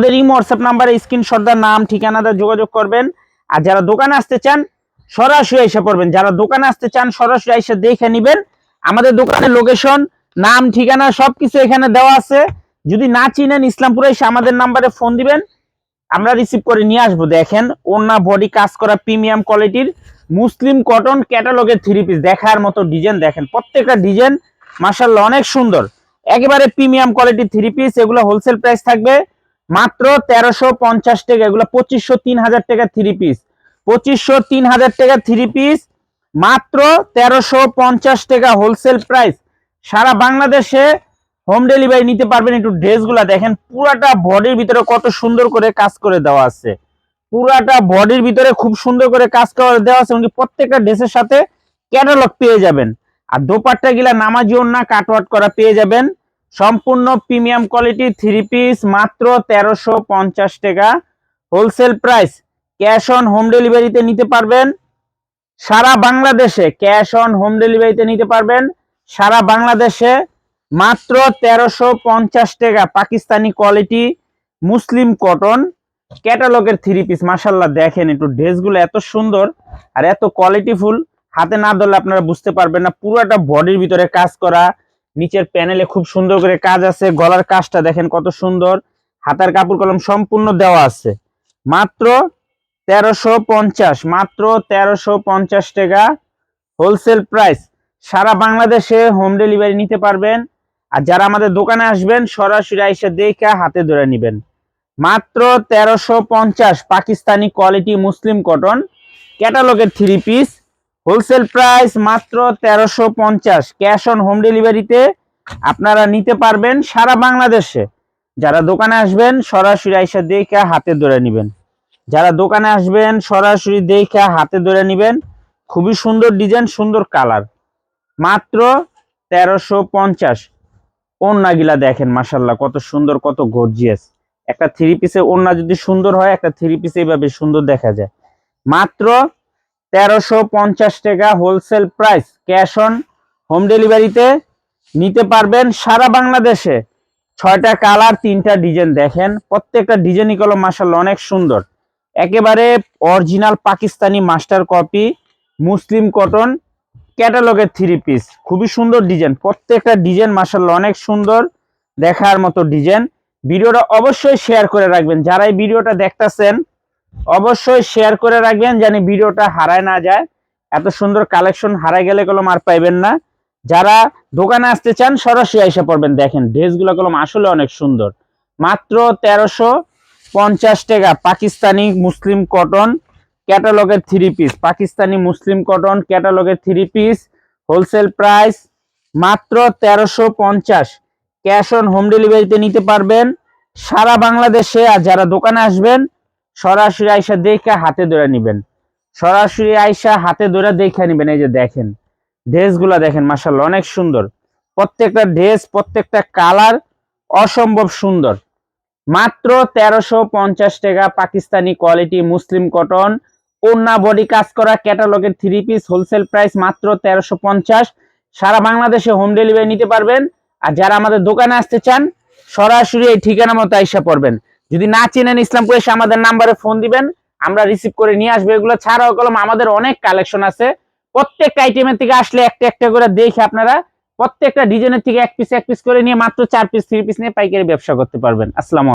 আমাদের এই হোয়াটসঅ্যাপ নাম্বারে স্ক্রিনশটদার নাম ঠিকানাটা যোগাযোগ করবেন। আর যারা দোকানে আসতে চান, সরাসরি এসে পড়বেন। যারা দোকানে আসতে চান, সরাসরি এসে দেখে নেবেন। আমাদের দোকানের লোকেশন নাম, ঠিকানা, সবকিছু এখানে দেওয়া আছে। যদি না চিনেন ইসলামপুরে, এসে আমাদের নাম্বারে ফোন দিবেন। আমরা রিসিভ করে নিয়ে আসব। দেখেন ওনা বডি কাজ করা প্রিমিয়াম কোয়ালিটির মুসলিম কটন ক্যাটালগের থ্রি পিস দেখার মতো ডিজাইন দেখেন। প্রত্যেকটা ডিজাইন মাসাল্লাহ অনেক সুন্দর। একেবারে প্রিমিয়াম কোয়ালিটির থ্রি পিস এগুলো হোলসেল প্রাইস থাকবে। মাত্র তেরোশো পঞ্চাশ টাকা, এগুলো পঁচিশশো তিন হাজার টাকা থ্রি পিস পঁচিশশো তিন হাজার টাকা থ্রি পিস মাত্র তেরোশো পঞ্চাশ টাকা হোলসেল প্রাইস সারা বাংলাদেশে হোম ডেলিভারি নিতে পারবেন একটু ড্রেসগুলা। দেখেন, পুরাটা বডির ভিতরে কত সুন্দর করে কাজ করে দেওয়া আছে। পুরাটা বডির ভিতরে খুব সুন্দর করে কাজ করে দেওয়া আছে এমনকি প্রত্যেকটা ড্রেসের সাথে ক্যাটালগ পেয়ে যাবেন। আর দোপাট্টা গিলা নামাজি না কাটওয়াট করা পেয়ে যাবেন। সম্পূর্ণ প্রিমিয়াম কোয়ালিটি থ্রি পিস মাত্র তেরোশো পঞ্চাশ টাকা। Wholesale price cash on home ডেলিভারিতে নিতে পারবেন। সারা বাংলাদেশে ক্যাশ অন হোম ডেলিভারিতে নিতে পারবেন। সারা বাংলাদেশে মাত্র তেরোশো পঞ্চাশ টাকা পাকিস্তানি কোয়ালিটি মুসলিম কটন ক্যাটালগের থ্রি পিস। মাসাল্লাহ দেখেন একটু ড্রেসগুলো এত সুন্দর আর এত কোয়ালিটিফুল। হাতে না ধরলে আপনারা বুঝতে পারবেন না, পুরোটা বডির ভিতরে কাজ করা। নিচের প্যানেলে খুব সুন্দর করে কাজ আছে। গলার কাজটা দেখেন কত সুন্দর। হাতার কাপড় কলম সম্পূর্ণ দেওয়া আছে। মাত্র তেরোশো পঞ্চাশ, মাত্র তেরোশো পঞ্চাশ টাকা হোলসেল প্রাইস। সারা বাংলাদেশে হোম ডেলিভারি নিতে পারবেন। আর যারা আমাদের দোকানে আসবেন, সরাসরি এসে দেখে হাতে ধরে নেবেন। মাত্র তেরোশো পঞ্চাশ, পাকিস্তানি কোয়ালিটি মুসলিম কটন ক্যাটালগের থ্রি পিস হোলসেল প্রাইস মাত্র তেরোশো পঞ্চাশ। ক্যাশ অন হোম ডেলিভারিতে আপনারা নিতে পারবেন সারা বাংলাদেশে। যারা দোকানে আসবেন, সরাসরি এসে দেখে হাতে ধরে নেবেন। যারা দোকানে আসবেন, সরাসরি দেখে হাতে ধরে নেবেন। খুবই সুন্দর ডিজাইন, সুন্দর কালার। মাত্র তেরোশো পঞ্চাশ। ওন্নাগুলা দেখেন মাসাল্লাহ কত সুন্দর, কত গর্জিয়াস একটা থ্রি পিসে ওন্না যদি সুন্দর হয়, একটা থ্রি পিসে এইভাবে সুন্দর দেখা যায়। মাত্র তেরোশো পঞ্চাশ টাকা wholesale price cash on home ডেলিভারিতে নিতে পারবেন সারা বাংলাদেশে। ছয়টা কালার তিনটা ডিজাইন দেখেন। প্রত্যেকটা ডিজাইনই কলম মাসাল্লাহ অনেক সুন্দর। একেবারে অরিজিনাল পাকিস্তানি মাস্টার কপি মুসলিম কটন ক্যাটালগের থ্রি পিস খুবই সুন্দর ডিজাইন প্রত্যেকটা ডিজাইন মাসাল্লাহ অনেক সুন্দর দেখার মতো ডিজাইন ভিডিওটা অবশ্যই শেয়ার করে রাখবেন। যারা এই ভিডিওটা দেখতেছেন অবশ্যই শেয়ার করে রাখবেন জানি ভিডিওটা হারায় না যায়। এত সুন্দর কালেকশন হারায় গেলে কলম আর পাইবেন না। যারা দোকানে আসতে চান, সরাসরি এসে পড়বেন। দেখেন ড্রেসগুলো কলম আসলে অনেক সুন্দর। মাত্র তেরোশো পঞ্চাশ টাকা পাকিস্তানি মুসলিম কটন ক্যাটালগের থ্রি পিস পাকিস্তানি মুসলিম কটন ক্যাটালগের থ্রি পিস হোলসেল প্রাইস মাত্র তেরোশো পঞ্চাশ। ক্যাশ অন হোম ডেলিভারিতে নিতে পারবেন। সারা বাংলাদেশে আর যারা দোকানে আসবেন সরাসরি আইসা দেখে হাতে ধরে নিবেন। সরাসরি আইসা হাতে ধরে দেখে নিবেন, এই যে দেখেন। ড্রেসগুলা দেখেন মাসাল্লাহ অনেক সুন্দর। প্রত্যেকটা ড্রেস, প্রত্যেকটা কালার অসম্ভব সুন্দর। মাত্র তেরোশো পঞ্চাশ টাকা পাকিস্তানি কোয়ালিটি মুসলিম কটন। ওন্না বডি কাজ করা ক্যাটালগের থ্রি পিস হোলসেল প্রাইস মাত্র তেরোশো পঞ্চাশ। সারা বাংলাদেশে হোম ডেলিভারি নিতে পারবেন। আর যারা আমাদের দোকানে আসতে চান, সরাসরি এই ঠিকানা মতো আইসা পড়বেন। যদি না চেনেন ইসলামপুর এসে আমাদের নাম্বারে ফোন দিবেন, আমরা রিসিভ করে নিয়ে আসব। এগুলো ছাড়াও কলম, আমাদের অনেক কালেকশন আছে। প্রত্যেকটা আইটেমের থেকে আসলে একটা একটা করে দেখে আপনারা প্রত্যেকটা ডিজাইনের থেকে এক পিস এক পিস করে নিয়ে মাত্র চার পিস থ্রি পিস নিয়ে পাইকারি ব্যবসা করতে পারবেন। আসসালাম